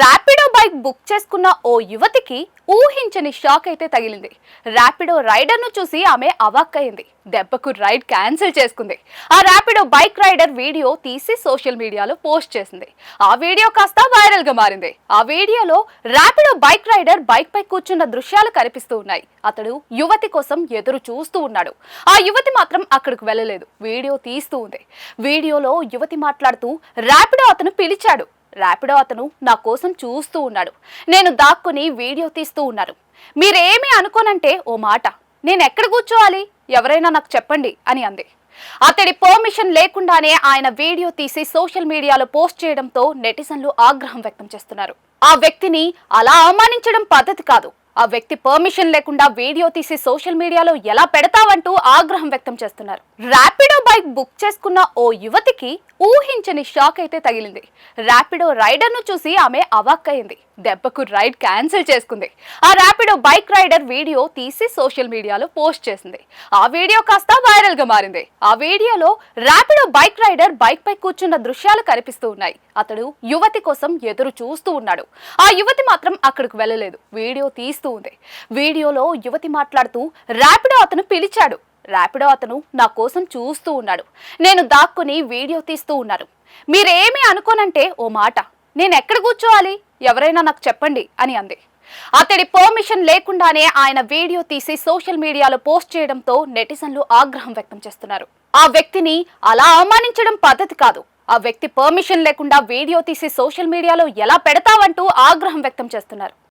Rapido bike book చేసుకున్న ఓ యువతికి ఊహించని shock అయితే తగిలింది. ర్యాపిడో రైడర్ను చూసి ఆమె అవాక్కయింది దెబ్బకు రైడ్ క్యాన్సిల్ చేసుకుంది. ఆ ర్యాపిడో బైక్ రైడర్ వీడియో తీసి సోషల్ మీడియాలో పోస్ట్ చేసింది. ఆ వీడియో కాస్త వైరల్గా మారింది. ఆ వీడియోలో ర్యాపిడో బైక్ రైడర్ బైక్ పై కూర్చున్న దృశ్యాలు కనిపిస్తూ ఉన్నాయి. అతడు యువతి కోసం ఎదురు చూస్తూ ఉన్నాడు. ఆ యువతి మాత్రం అక్కడికి వెళ్ళలేదు. వీడియో తీస్తూ ఉంది. వీడియోలో యువతి మాట్లాడుతూ ర్యాపిడో అతను పిలిచాడు. ర్యాపిడో అతను నా కోసం చూస్తూ ఉన్నాడు. నేను దాక్కుని వీడియో తీస్తూ ఉన్నాను మీరేమీ అనుకోనంటే ఓ మాట నేను ఎక్కడ కూర్చోవాలి? ఎవరైనా నాకు చెప్పండి అని అంది. అతడి పర్మిషన్ లేకుండానే ఆయన వీడియో తీసి సోషల్ మీడియాలో పోస్ట్ చేయడంతో నెటిజన్లు ఆగ్రహం వ్యక్తం చేస్తున్నారు. ఆ వ్యక్తిని అలా అవమానించడం పద్ధతి కాదు. ఆ వ్యక్తి పర్మిషన్ లేకుండా వీడియో తీసి సోషల్ మీడియాలో ఎలా పెడతావంటూ ఆగ్రహం వ్యక్తం చేస్తున్నారు. ర్యాపిడో బైక్ బుక్ చేసుకున్న ఓ యువతికి ఊహించని షాక్ అయితే తగిలింది. ర్యాపిడో రైడర్ను చూసి ఆమె అవాక్కయింది దెబ్బకు రైడ్ క్యాన్సిల్ చేసుకుంది. ఆ ర్యాపిడో బైక్ రైడర్ వీడియో తీసి సోషల్ మీడియాలో పోస్ట్ చేసింది. ఆ వీడియో కాస్త వైరల్గా మారింది. ఆ వీడియోలో ర్యాపిడో బైక్ రైడర్ బైక్ పై కూర్చున్న దృశ్యాలు కనిపిస్తూ ఉన్నాయి. అతడు యువతి కోసం ఎదురు చూస్తూ ఉన్నాడు. ఆ యువతి మాత్రం అక్కడికి వెళ్ళలేదు. వీడియో తీస్తూ ఉంది. వీడియోలో యువతి మాట్లాడుతూ ర్యాపిడో అతను పిలిచాడు. ర్యాపిడో అతను నా కోసం చూస్తూ ఉన్నాడు. నేను దాక్కుని వీడియో తీస్తూ ఉన్నారు. మీరేమీ అనుకోనంటే ఓ మాట నేను ఎక్కడ కూర్చోవాలి? ఎవరైనా నాకు చెప్పండి అని అంది. అతడి పర్మిషన్ లేకుండానే ఆయన వీడియో తీసి సోషల్ మీడియాలో పోస్ట్ చేయడంతో నెటిజన్లు ఆగ్రహం వ్యక్తం చేస్తున్నారు. ఆ వ్యక్తిని అలా అవమానించడం పద్ధతి కాదు. ఆ వ్యక్తి పర్మిషన్ లేకుండా వీడియో తీసి సోషల్ మీడియాలో ఎలా పెడతావంటూ ఆగ్రహం వ్యక్తం చేస్తున్నారు.